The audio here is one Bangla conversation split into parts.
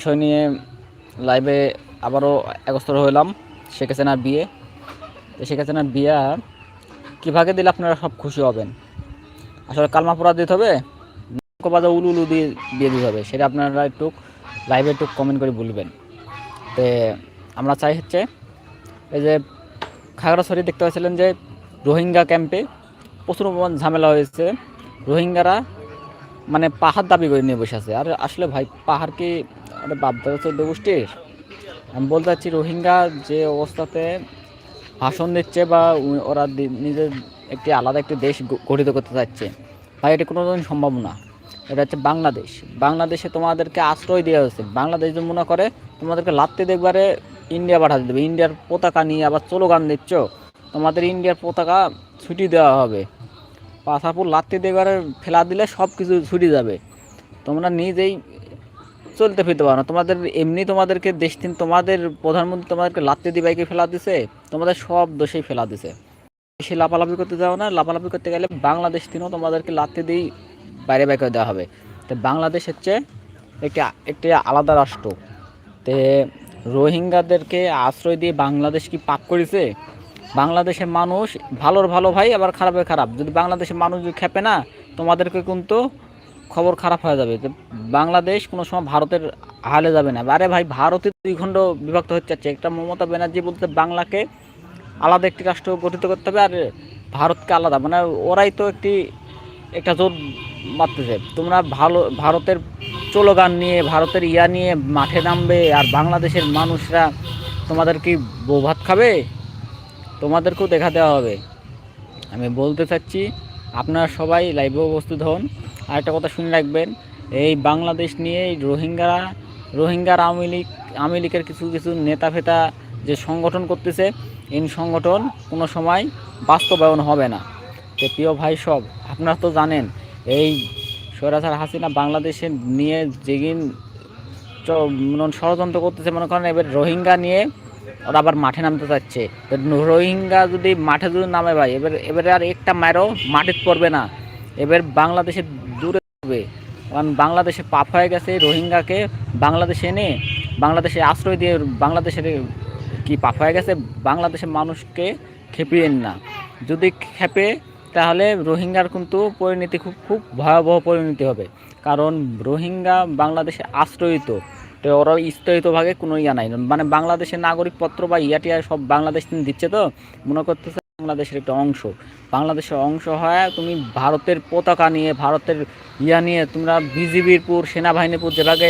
বিষয় নিয়ে লাইভে আবারও একস্তর হইলাম, শেখ হাসিনার বিয়ে। তো শেখ হাসিনার বিয়া কীভাবে দিলে আপনারা সব খুশি হবেন? আসলে কালমা দিতে হবে বাজা উলু উলু দিয়ে বিয়ে দিতে হবে, সেটা আপনারা একটু লাইভে একটু কমেন্ট করে বলবেন। তো আমরা চাই হচ্ছে, এই যে খাগড়াছড়ি দেখতে পাচ্ছিলেন যে রোহিঙ্গা ক্যাম্পে প্রচুর ঝামেলা হয়েছে। রোহিঙ্গারা মানে পাহাড় দাবি করে নিয়ে বসে আছে। আর আসলে ভাই পাহাড় কি আরে বাপদাদা চোদ্দ গোষ্ঠীর। আমি বলতে চাচ্ছি, রোহিঙ্গা যে অবস্থাতে ভাষণ দিচ্ছে বা ওরা নিজের একটি আলাদা একটি দেশ গঠিত করতে চাচ্ছে, ভাই, এটা কোনো সম্ভব না। এটা হচ্ছে বাংলাদেশ। বাংলাদেশে তোমাদেরকে আশ্রয় দেওয়া হয়েছে। বাংলাদেশ যদি মনে করে, তোমাদেরকে লাত্তি দেখবারে ইন্ডিয়া পাঠাতে দেবে। ইন্ডিয়ার পতাকা নিয়ে আবার চলো গান দিচ্ছ, তোমাদের ইন্ডিয়ার পতাকা ছুটি দেওয়া হবে। পাশাপুর লাত্তি দেবারে ফেলা দিলে সব কিছু ছুটি যাবে। তোমরা নিজেই চলতে ফিরতে পারো না। তোমাদের এমনি তোমাদেরকে দেশ দিন তোমাদের প্রধানমন্ত্রী তোমাদেরকে লাত্তি দিবাইকে ফেলা দিছে, তোমাদের সব দোষেই ফেলা দিছে। বেশি লাফালাফি করতে যাও না লাফালাফি করতে গেলে বাংলাদেশ দিনও তোমাদেরকে লাত্তি দিয়েই বাইরে বাইরে করে দেওয়া হবে। তো বাংলাদেশ হচ্ছে একটি একটি আলাদা রাষ্ট্র। তে রোহিঙ্গাদেরকে আশ্রয় দিয়ে বাংলাদেশ কি পাপ করেছে? বাংলাদেশের মানুষ ভালোর ভালো ভাই, আবার খারাপের খারাপ। যদি বাংলাদেশের মানুষ যদি খেপে না, তোমাদেরকে কিন্তু খবর খারাপ হয়ে যাবে বাংলাদেশ কোনো সময় ভারতের হালে যাবে না। আরে ভাই ভারতে দুই খণ্ড বিভক্ত হচ্ছে যাচ্ছে একটা মমতা ব্যানার্জি বলতে বাংলাকে আলাদা একটি রাষ্ট্র গঠিত করতে হবে আর ভারতকে আলাদা। মানে ওরাই তো একটি, একটা জোর মারতেছে তোমরা ভালো, ভারতের চলোগান নিয়ে, ভারতের ইয়া নিয়ে মাঠে নামবে আর বাংলাদেশের মানুষরা তোমাদের কি বউ ভাত খাবে? তোমাদেরকেও দেখা দেওয়া হবে। আমি বলতে চাচ্ছি, আপনারা সবাই লাইভে উপস্থিত হন। আর একটা কথা শুনে রাখবেন, এই বাংলাদেশ নিয়ে রোহিঙ্গারা রোহিঙ্গার আওয়ামী লীগ, আওয়ামী লীগের কিছু কিছু নেতা ফেতা যে সংগঠন করতেছে, এই সংগঠন কোনো সময় বাস্তবায়ন হবে না। তো প্রিয় ভাই সব, আপনারা তো জানেন, এই সৈরাসার হাসিনা বাংলাদেশে নিয়ে যেদিন ষড়যন্ত্র করতেছে, মনে করেন এবার রোহিঙ্গা নিয়ে ওরা আবার মাঠে নামতে চাচ্ছে। রোহিঙ্গা যদি মাঠে যদি নামে ভাই, এবার, এবারে আর একটা মায়েরও মাটিতে পড়বে না। এবার বাংলাদেশে দূরে হবে। কারণ বাংলাদেশে পাপ হয়ে গেছে রোহিঙ্গাকে, বাংলাদেশে এনে, বাংলাদেশে আশ্রয় দিয়ে বাংলাদেশের কি পাপ হয়ে গেছে, বাংলাদেশের মানুষকে খেপিয়েন না। যদি খেপে, তাহলে রোহিঙ্গার কিন্তু পরিণতি খুব খুব ভয়াবহ পরিণতি হবে। কারণ রোহিঙ্গা বাংলাদেশে আশ্রয়িত। তো ওরা স্থয়িতভাবে কোনো ইয়া নাই। মানে বাংলাদেশের নাগরিকপত্র বা ইয়াটিয়া সব বাংলাদেশ দিচ্ছে তো? মনে করতেছে বাংলাদেশের একটা অংশ। বাংলাদেশের অংশ হয় তুমি ভারতের পতাকা নিয়ে, ভারতের ইয়া নিয়ে তোমরা বিজিবির পুর, সেনাবাহিনীর পুর যেভাবে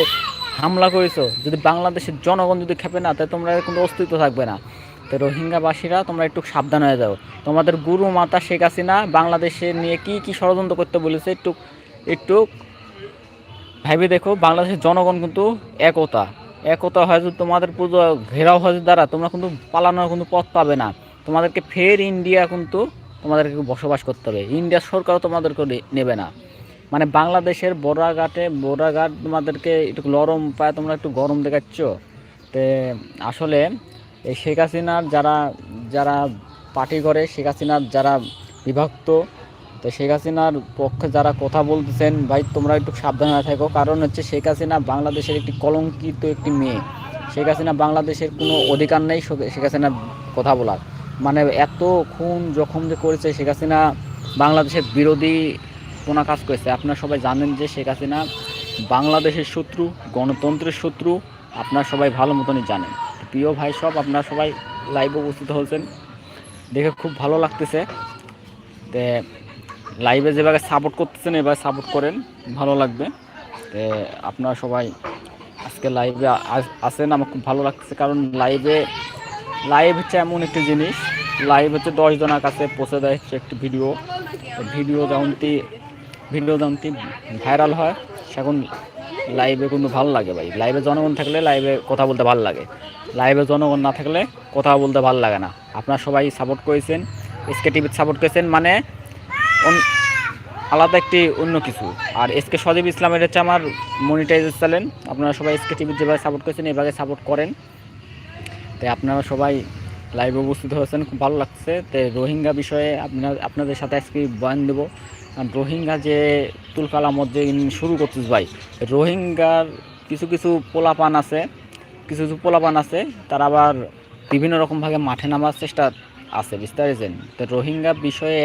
হামলা করেছ, যদি বাংলাদেশের জনগণ যদি খেপে না, তাহলে তোমরা কোনো অস্তিত্ব থাকবে না। তো রোহিঙ্গাবাসীরা তোমরা একটু সাবধান হয়ে যাও। তোমাদের গুরু মাতা শেখ হাসিনা বাংলাদেশে নিয়ে কি কি ষড়যন্ত্র করতে বলেছে একটু একটু ভাইবে দেখো, বাংলাদেশের জনগণ কিন্তু একতা। একতা হয় যদি তোমাদের পুরো ঘেরাও হয় দ্বারা তোমরা কিন্তু পালানোর কিন্তু পথ পাবে না। তোমাদেরকে ফের ইন্ডিয়া কিন্তু তোমাদেরকে বসবাস করতে হবে। ইন্ডিয়া সরকারও তোমাদেরকে নেবে না। মানে বাংলাদেশের বড়াঘাটে বড়াঘাট তোমাদেরকে একটু নরম পায় তোমরা একটু গরম দেখাচ্ছ। তে, আসলে এই শেখ হাসিনার যারা যারা পার্টি করে, শেখ হাসিনার যারা বিভক্ত তো শেখ হাসিনার পক্ষে যারা কথা বলতেছেন, ভাই, তোমরা একটু সাবধান থাকো। কারণ হচ্ছে শেখ হাসিনা বাংলাদেশের একটি কলঙ্কিত একটি মেয়ে। শেখ হাসিনা বাংলাদেশের কোনো অধিকার নেই শেখ হাসিনার কথা বলার। মানে এত খুন জখম যে করেছে শেখ হাসিনা বাংলাদেশের বিরোধী কোনা কাজ করেছে। আপনারা সবাই জানেন যে শেখ হাসিনা বাংলাদেশের শত্রু, গণতন্ত্রের শত্রু। আপনারা সবাই ভালো মতনই জানেন। প্রিয় ভাই সব, আপনারা সবাই লাইভে উপস্থিত হয়েছেন। দেখে খুব ভালো লাগতেছে। তে লাইভে যেভাবে সাপোর্ট করতেছেন, এভাবে সাপোর্ট করেন, ভালো লাগবে। আপনারা সবাই আজকে লাইভে আসেন আমার খুব ভালো লাগতেছে, কারণ লাইভে লাইভ হচ্ছে এমন একটি জিনিস। লাইভ হচ্ছে দশ জনের কাছে পৌঁছে দেয় হচ্ছে একটি ভিডিও ভিডিও যেমনটি ভিডিও যেমনটি ভাইরাল হয় সেখন লাইভে কিন্তু ভালো লাগে ভাই। লাইভে জনগণ থাকলে লাইভে কথা বলতে ভালো লাগে। লাইভে জনগণ না থাকলে কথা বলতে ভালো লাগে না। আপনারা সবাই সাপোর্ট করেছেন এসকে টিভিতে সাপোর্ট করেছেন মানে আলাদা একটি অন্য কিছু। আর এসকে সজীব ইসলামের হচ্ছে আমার মনিটাইজার চ্যানেল আপনারা সবাই এসকে টিভির যেভাবে সাপোর্ট করেছেন, এভাবে সাপোর্ট করেন। তাই আপনারা সবাই লাইভে উপস্থিত হয়েছেন, খুব ভালো লাগছে। তো রোহিঙ্গা বিষয়ে আপনার, আপনাদের সাথে আজকে বয়ান দেবো। কারণ রোহিঙ্গা যে তুলকালামত যে শুরু করছিস ভাই, রোহিঙ্গার কিছু কিছু পোলাপান আছে, কিছু কিছু পোলাপান আছে, তারা আবার বিভিন্ন রকমভাবে মাঠে নামার চেষ্টা আছে পেরেছেন? তো রোহিঙ্গা বিষয়ে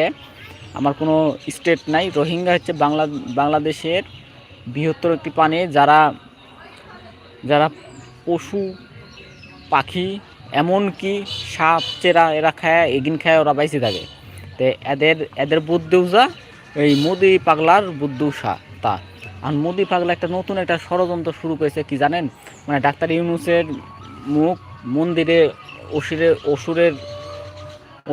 আমার কোনো স্টেট নাই। রোহিঙ্গা হচ্ছে বাংলা, বাংলাদেশের বৃহত্তর একটি পানে যারা যারা পশু, পাখি, এমনকি সাপ, চেরা এরা খায়, এগিন খায়, ওরা বাইসে থাকে। তো এদের এদের বুদ্ধিও যা এই মোদি পাগলার বুদ্ধিও সা তা। আর মোদি পাগলা একটা নতুন একটা ষড়যন্ত্র শুরু করেছে, কি জানেন? মানে ডাক্তার ইউনুসের মুখ মন্দিরে অসুরের অসুরের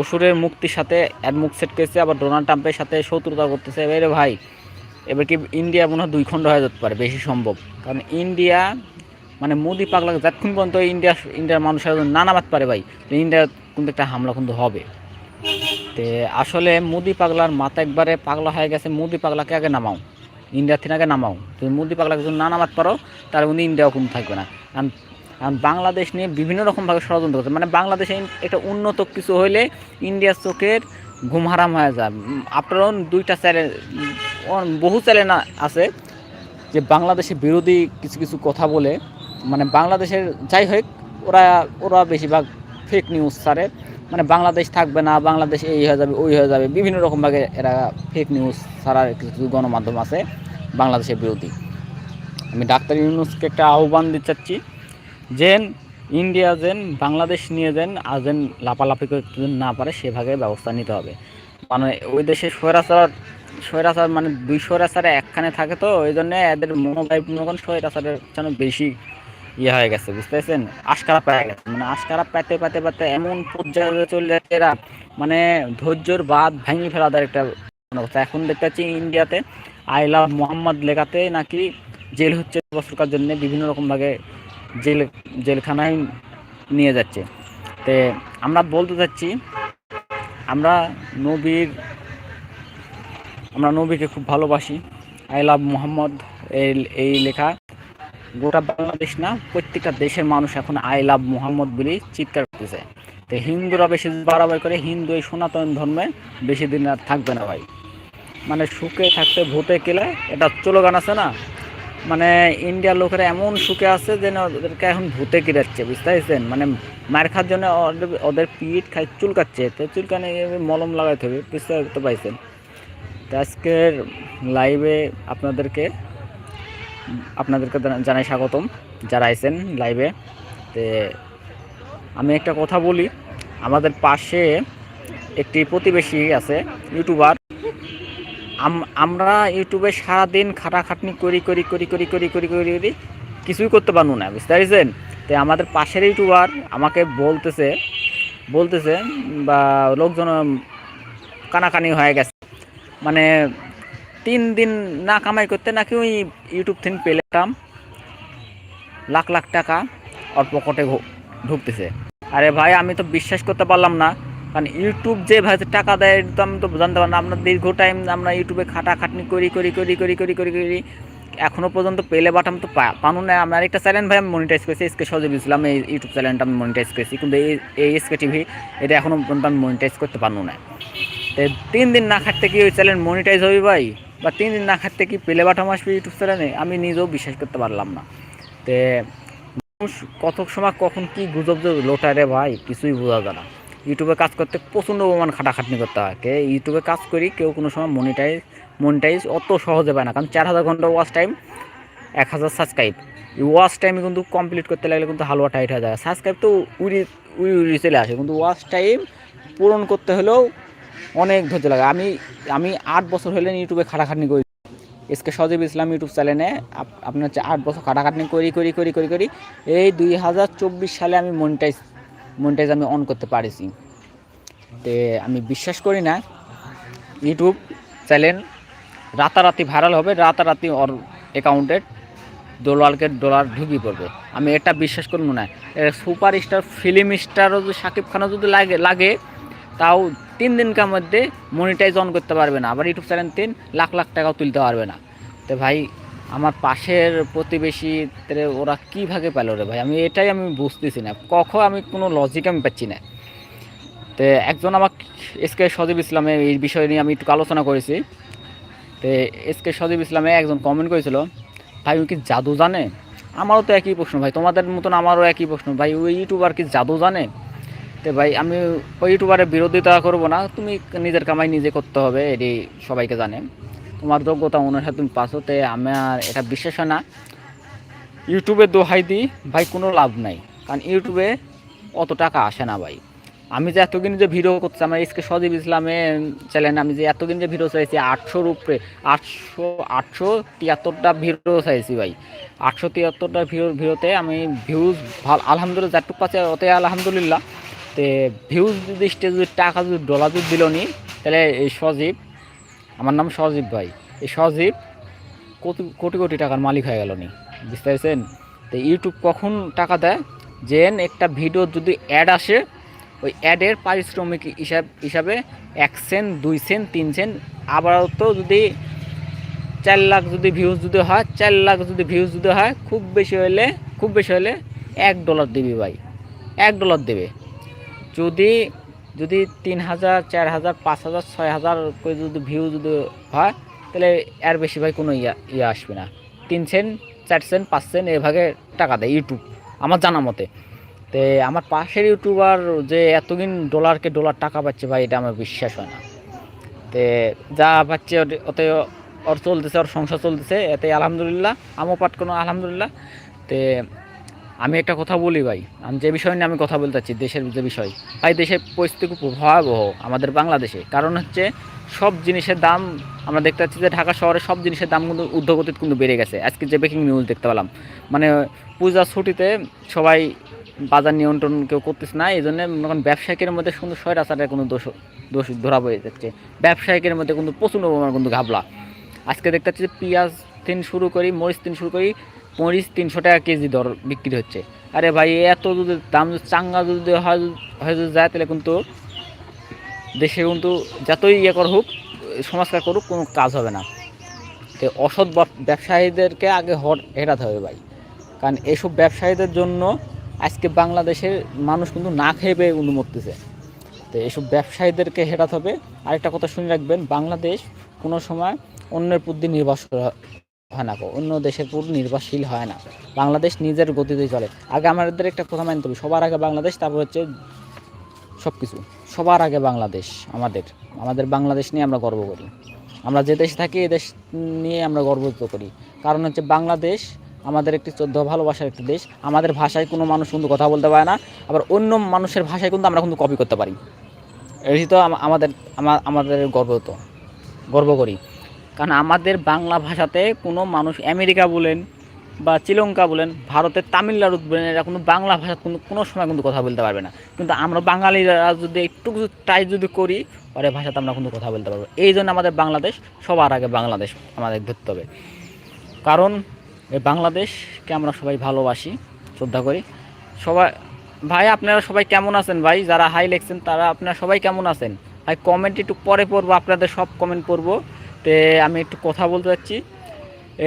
অসুরের মুক্তির সাথে মুখ সেট করেছে, আবার ডোনাল্ড ট্রাম্পের সাথে শত্রুতা করতেছে। এবারে ভাই, এবার কি ইন্ডিয়া মনে হয় দুই খণ্ড হয়ে যেতে পারে, বেশি সম্ভব। কারণ ইন্ডিয়া মানে মোদি পাগলা যতক্ষণ পর্যন্ত ইন্ডিয়া, ইন্ডিয়ার মানুষের না নামাতে পারে ভাই, তো ইন্ডিয়া কিন্তু একটা হামলা কিন্তু হবে। তে আসলে মোদি পাগলার মাথা একবারে পাগলা হয়ে গেছে, মোদি পাগলাকে আগে নামাও। ইন্ডিয়া থেকে আগে নামাও। তুমি মোদি পাগলাকে যদি না নামাতে পারো, তাহলে উনি ইন্ডিয়াও কোনো থাকবে না। কারণ বাংলাদেশ নিয়ে বিভিন্ন রকমভাবে ষড়যন্ত্র করছে। মানে বাংলাদেশে একটা উন্নত কিছু হইলে ইন্ডিয়ার চোখের ঘুম হারাম হয়ে যায়। উম, আপনারও দুইটা চ্যানেল বহু চ্যানেল আছে যে বাংলাদেশের বিরোধী কিছু কিছু কথা বলে মানে বাংলাদেশের যাই হোক ওরা ওরা বেশিরভাগ ফেক নিউজ ছাড়ে। মানে বাংলাদেশ থাকবে না বাংলাদেশ এই হয়ে যাবে ওই হয়ে যাবে বিভিন্ন রকমভাবে এরা ফেক নিউজ ছাড়ার কিছু কিছু গণমাধ্যম আছে বাংলাদেশের বিরোধী। আমি ডাক্তার ইউনুসকে একটা আহ্বান দিতে চাচ্ছি। যেন ইন্ডিয়া যেন বাংলাদেশ নিয়ে যেন আর যেন লাপালাপি করতে না পারে, সেভাবে ব্যবস্থা নিতে হবে। মানে ওই দেশে স্বৈরাচার স্বৈরাচার মানে দুই স্বৈরাচারে একখানে থাকে তো, ওই জন্য এদের মনোভাব স্বৈরাচারের যেন বেশি ইয়ে হয়ে গেছে বুঝতে পারছেন আশকারা পেয়ে গেছে। মানে আশকারা পেতে পেতে পেতে এমন পর্যায়ে চলে যাচ্ছে এরা মানে ধৈর্যর বাদ ভেঙে ফেলা দেয় একটা অবস্থা। এখন দেখতে পাচ্ছি ইন্ডিয়াতে আই লাভ মোহাম্মদ লেখাতে নাকি জেল হচ্ছে বছরকার জন্য বিভিন্ন রকমভাবে জেল, জেলখানায় নিয়ে যাচ্ছে। তে আমরা বলতে চাচ্ছি, আমরা নবীর, আমরা নবীকে খুব ভালোবাসি। আই লাভ মোহাম্মদ এই লেখা। গোটা বাংলাদেশ না, প্রত্যেকটা দেশের মানুষ এখন আই লাভ মোহাম্মদ বলেই চিৎকার করতেছে। তো হিন্দুরা বেশি বাড়াবাড়ি করে, হিন্দু এই সনাতন ধর্মে বেশি দিন আর থাকবে না ভাই। মানে সুখে থাকতে ভূতে কেলে এটা চলো গান আছে না মানে ইন্ডিয়ার লোকেরা এমন সুখে আছে যে না ওদেরকে এখন ভূতে কিরাচ্ছে বুঝতে পারছেন মানে মার খাওয়ার জন্য ওদের- পিঠ খাই চুলকাচ্ছে, তো চুলকানে মলম লাগাইতে হবে, বুঝতে পাইছেন? তো আজকের লাইভে আপনাদেরকে আপনাদেরকে জানাই স্বাগতম, যারা আইছেন লাইভে তে আমি একটা কথা বলি, আমাদের পাশে একটি প্রতিবেশী আছে ইউটিউবার আমরা ইউটিউবে সারাদিন খাটাখাটনি করি করি করি করি করি করি করি করি, কিছুই করতে পারব না, বুঝতে পারছেন? তো আমাদের পাশের ইউটিউবার আমাকে বলতেছে বলতেছে, বা লোকজন কানাকানি হয়ে গেছে। মানে তিন দিন না কামাই করতে নাকি ওই ইউটিউব থেকে পেলাম লাখ লাখ টাকা ওর পকেটে ঘু- ঢুকতেছে। আরে ভাই, আমি তো বিশ্বাস করতে পারলাম না। কারণ ইউটিউব যে ভাই টাকা দেয় তো আমি তো জানতে পারলাম না। আমরা দীর্ঘ টাইম আমরা ইউটিউবে খাটাখাটনি করি করি করি করি করি করি করি। এখনও পর্যন্ত পেলে বাটাম তো পানো না আমার একটা চ্যানেল ভাই আমি মনিটাইজ করেছি এসকে সজীব ইসলাম এই ইউটিউব চ্যানেলটা আমি মনিটাইজ করেছি। কিন্তু এই এসকে টিভি এটা এখনও পর্যন্ত আমি মনিটাইজ করতে পারব না। তো তিন দিন না খাটতে কি ওই চ্যানেল মনিটাইজ হবে ভাই? বা তিন দিন না খাটতে কি পেলে বাটাম আসবে ইউটিউব চ্যানেলে আমি নিজেও বিশ্বাস করতে পারলাম না। তে কত সময় কখন কি গুজব লোটারে ভাই, কিছুই বোঝা যায় না। ইউটিউবে কাজ করতে প্রচণ্ড প্রমাণ খাটাখাটনি করতে হয়। কে ইউটিউবে কাজ করি, কেউ কোনো সময় মনিটাইজ মনিটাইজ অত সহজে পায় না। কারণ চার হাজার ঘণ্টা ওয়াচ টাইম এক হাজার সাবস্ক্রাইব এই ওয়াচ টাইম কিন্তু কমপ্লিট করতে লাগলে কিন্তু হালুয়া টাইট হয়ে যায়। সাবস্ক্রাইব তো উড়ি উড়ি উড়ি চলে আসে। কিন্তু ওয়াচ টাইম পূরণ করতে হলেও অনেক ধৈর্য লাগে। আমি আমি আট বছর হলে ইউটিউবে খাটাখাটনি করি। S K Sajib Islam YouTube চ্যানেলে আপ- আপনার হচ্ছে আট বছর খাটাখাটনি করি করি করি করি করি। এই দুই হাজার চব্বিশ সালে আমি মনিটাইজ মনিটাইজ আমি অন করতে পারিছি। তে আমি বিশ্বাস করি না ইউটিউব চ্যানেল রাতারাতি ভাইরাল হবে, রাতারাতি ওর অ্যাকাউন্টে ডলারকে ডলার ঢুকি পড়বে। আমি এটা বিশ্বাস করব না। সুপার স্টার ফিল্ম স্টারও যদি শাকিব খানও যদি লাগে লাগে, তাও তিন দিনকার মধ্যে মনিটাইজ অন করতে পারবে না। আবার ইউটিউব চ্যানেল তিন লাখ লাখ টাকাও তুলতে পারবে না। তো ভাই আমার পাশের প্রতিবেশী ওরা কী ভাগে পেল রে ভাই? আমি এটাই আমি বুঝতেছি না। কখন আমি কোনো লজিক আমি পাচ্ছি না। তো একজন আমাকে এস কে সজীব ইসলামের এই বিষয় নিয়ে আমি একটু আলোচনা করেছি। তো এস কে সজীব ইসলামে একজন কমেন্ট করেছিল, ভাই ও কি জাদু জানে? আমারও তো একই প্রশ্ন, ভাই, তোমাদের মতন আমারও একই প্রশ্ন, ভাই, ওই ইউটিউবার কি জাদু জানে? তো ভাই, আমি ওই ইউটিউবারের বিরোধিতা করব না, তুমি নিজের কামাই নিজে করতে হবে, এটি সবাইকে জানে। তোমার যোগ্যতা অনুসারে তুমি পাসো তে আমার এটা বিশ্বাস না। ইউটিউবে দোহাই দিই, ভাই কোনো লাভ নাই। কারণ ইউটিউবে অত টাকা আসে না ভাই। আমি যে এতদিন যে ভিডিও করছি আমার এসকে সজীব ইসলামের চ্যানেল আমি যে এতদিন যে ভিডিও চাইছি আটশোর উপরে আটশো আটশো তিয়াত্তরটা ভিডিও চাইছি ভাই। আটশো তিয়াত্তরটা ভিডিও, ভিডিওতে আমি ভিউজ ভালো, আলহামদুলিল্লাহ যাটুক পাচ্ছে ওতে আলহামদুলিল্লাহ। তে ভিউজ যদি স্টেজ টাকা যদি ডলার যদি দিল নি, তাহলে এই সজীব আমার নাম সজীব ভাই। এই সজীব কোটি কোটি কোটি টাকার মালিক হয়ে গেল নি বুঝতে পারছেন তো ইউটিউব কখন টাকা দেয়? যেন একটা ভিডিও যদি অ্যাড আসে, ওই অ্যাডের পারিশ্রমিক হিসাব, হিসাবে এক সেন্ট দুই সেন্ট তিন সেন্ট আবার তো যদি চার লাখ যদি ভিউজ যদি হয়, চার লাখ যদি ভিউজ যদি হয়, খুব বেশি হলে খুব বেশি হলে এক ডলার দিবি ভাই। এক ডলার দেবে। যদি যদি তিন হাজার চার হাজার পাঁচ হাজার ছয় হাজার করে যদি ভিউ যদি হয়, তাহলে এর বেশি ভাই কোনো ইয়া ইয়ে আসবে না। তিন সেন্ট, চার সেন্ট, পাঁচ সেন্ট এভাবে টাকা দেয় ইউটিউব আমার জানা মতে। তো আমার পাশের ইউটিউবার যে এতদিন ডলারকে ডলার টাকা পাচ্ছে ভাই, এটা আমার বিশ্বাস হয় না। তে যা পাচ্ছে ওতে- ওর চলতেছে, ওর সংসার চলতেছে, এতে আলহামদুলিল্লাহ, আমও পাঠ কোনো আলহামদুলিল্লাহ। তে আমি একটা কথা বলি ভাই। আমি যে বিষয় নিয়ে আমি কথা বলতে চাচ্ছি, দেশের যে বিষয়, ভাই দেশের পরিস্থিতি খুব ভয়াবহ আমাদের বাংলাদেশে। কারণ হচ্ছে সব জিনিসের দাম আমরা দেখতে পাচ্ছি যে ঢাকা শহরে সব জিনিসের দাম কিন্তু ঊর্ধ্বগতিতে কিন্তু বেড়ে গেছে। আজকে যে ব্রেকিং নিউজ দেখতে পেলাম। মানে পূজা ছুটিতে সবাই বাজার নিয়ন্ত্রণ কেউ করতেছে না এই জন্য এখন ব্যবসায়িকের মধ্যে শুধু ছয় রাস্তাটা কোনো দোষ দোষ ধরা পড়ে যাচ্ছে। ব্যবসায়িকের মধ্যে কিন্তু প্রচণ্ড কিন্তু ঘাবলা। আজকে দেখতে পাচ্ছি যে পেঁয়াজ তিন শুরু করি, মরিচ তিন শুরু করি, মরিচ তিনশো টাকা কেজি দর বিক্রি হচ্ছে। আরে ভাই এত যদি দাম চাঙ্গা যদি হয় যদি যায়, তাহলে কিন্তু দেশে কিন্তু যতই ইয়ে কর হোক সংস্কার করুক, কোনো কাজ হবে না। তো অসৎ ব্যবসায়ীদেরকে আগে হট হেরাতে হবে ভাই। কারণ এসব ব্যবসায়ীদের জন্য আজকে বাংলাদেশের মানুষ কিন্তু না খেয়ে পেয়ে কিন্তু মরতেছে। তো এসব ব্যবসায়ীদেরকে হেরাতে হবে। আরেকটা কথা শুনে রাখবেন, বাংলাদেশ কোনো সময় অন্যের প্রতি নির্ভরশীল হয় না। অন্য দেশের উপর নির্ভরশীল হয় না। বাংলাদেশ নিজের গতিতে চলে। আগে আমাদের একটা কথা মানতে হবে সবার আগে বাংলাদেশ, তারপর হচ্ছে সব কিছু সবার আগে বাংলাদেশ আমাদের। আমাদের বাংলাদেশ নিয়ে আমরা গর্ব করি। আমরা যে দেশে থাকি এ দেশ নিয়ে আমরা গর্বিত করি। কারণ হচ্ছে বাংলাদেশ আমাদের একটি চোদ্দ ভালোবাসার একটি দেশ। আমাদের ভাষায় কোনো মানুষ কিন্তু কথা বলতে পারে না। আবার অন্য মানুষের ভাষায় কিন্তু আমরা কিন্তু কপি করতে পারি। এটি তো আমাদের আমাদের গর্ব তো গর্ব করি। কারণ আমাদের বাংলা ভাষাতে কোনো মানুষ আমেরিকা বলেন বা শ্রীলঙ্কা বলেন ভারতের তামিলনাড়ু বলেন, এরা কোনো বাংলা ভাষা কোনো কোনো সময় কিন্তু কথা বলতে পারবে না। কিন্তু আমরা বাঙালিরা যদি একটু ট্রাই যদি করি, পরে ভাষাতে আমরা কিন্তু কথা বলতে পারব। এই জন্য আমাদের বাংলাদেশ সবার আগে বাংলাদেশ আমাদের ধরতে হবে। কারণ এই বাংলাদেশকে আমরা সবাই ভালোবাসি, শ্রদ্ধা করি। সবাই, ভাই আপনারা সবাই কেমন আছেন ভাই? যারা হাই লেখছেন তারা আপনারা সবাই কেমন আছেন? ভাই কমেন্ট একটু পরে পড়ব, আপনাদের সব কমেন্ট পড়ব। তে আমি একটু কথা বলতে চাচ্ছি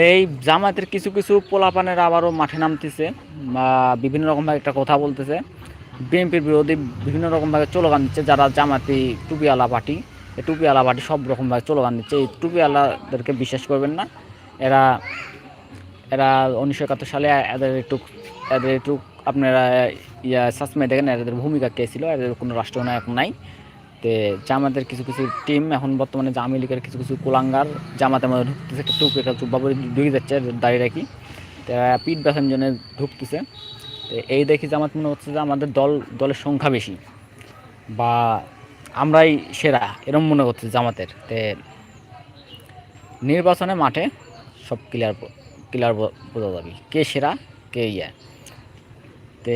এই জামাতের কিছু কিছু পোলাপানের আবারও মাঠে নামতেছে, বা বিভিন্ন রকমভাবে একটা কথা বলতেছে। বিএনপির বিরোধী বিভিন্ন রকমভাবে চলোগান দিচ্ছে, যারা জামাতি টুপিওয়ালা পার্টি, এই টুপিওয়ালা পার্টি সব রকমভাবে চলোগান দিচ্ছে। এই টুপিওয়ালাদেরকে বিশ্বাস করবেন না। এরা এরা উনিশশো একাত্তর সালে এদের একটু এদের একটু আপনারা ইয়া সাসমে দেখেন, এদের ভূমিকা কে ছিল, এদের কোনো রাষ্ট্রনায়ক নাই। তে জামাতের কিছু কিছু টিম এখন বর্তমানে জামি লীগের কিছু কিছু কুলাঙ্গার জামাতের মধ্যে ঢুকতেছে, একটা টুপি, একটা চুপ বাবু ঢুকে যাচ্ছে, দাঁড়িয়ে রাখি। তারা পিঠ ব্যথার জন্য ঢুকতেছে। তো এই দেখি জামাত মনে হচ্ছে যে আমাদের দল, দলের সংখ্যা বেশি বা আমরাই সেরা, এরম মনে করছে জামাতের। তে নির্বাচনে মাঠে সব ক্লিয়ার ক্লিয়ার বোঝা যাবে কে সেরা, কে ইয়ে। তে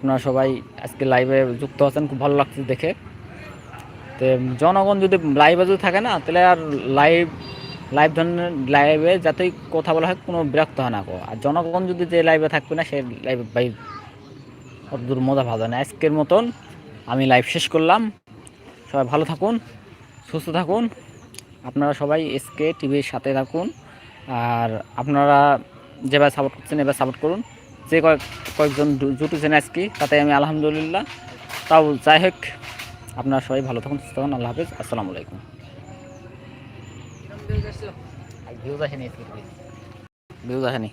আপনারা সবাই আজকে লাইভে যুক্ত আছেন, খুব ভালো লাগছে দেখে। তো জনগণ যদি লাইভে যদি থাকে না, তাহলে আর লাইভ লাইভ ধরনের লাইভে যাতেই কথা বলা হয়, কোনো বিরক্ত হয় না আর জনগণ যদি যে লাইভে থাকবে না, সে লাইভে ভাই অত দূর মজা ভালো না। আজকের মতন আমি লাইভ শেষ করলাম। সবাই ভালো থাকুন, সুস্থ থাকুন। আপনারা সবাই এসকে টিভির সাথে থাকুন। আর আপনারা যেভাবে সাপোর্ট করছেন এবার সাপোর্ট করুন। যে কয়েক কয়েকজন জুটেছেন আজকে তাতে আমি আলহামদুলিল্লাহ। তাও যাই হোক আপনারা সবাই ভালো থাকুন সুস্থ থাকুন আল্লাহ হাফিজ আসসালামু আলাইকুম। ভিউজ আসেনি ভিউজ আসেনি?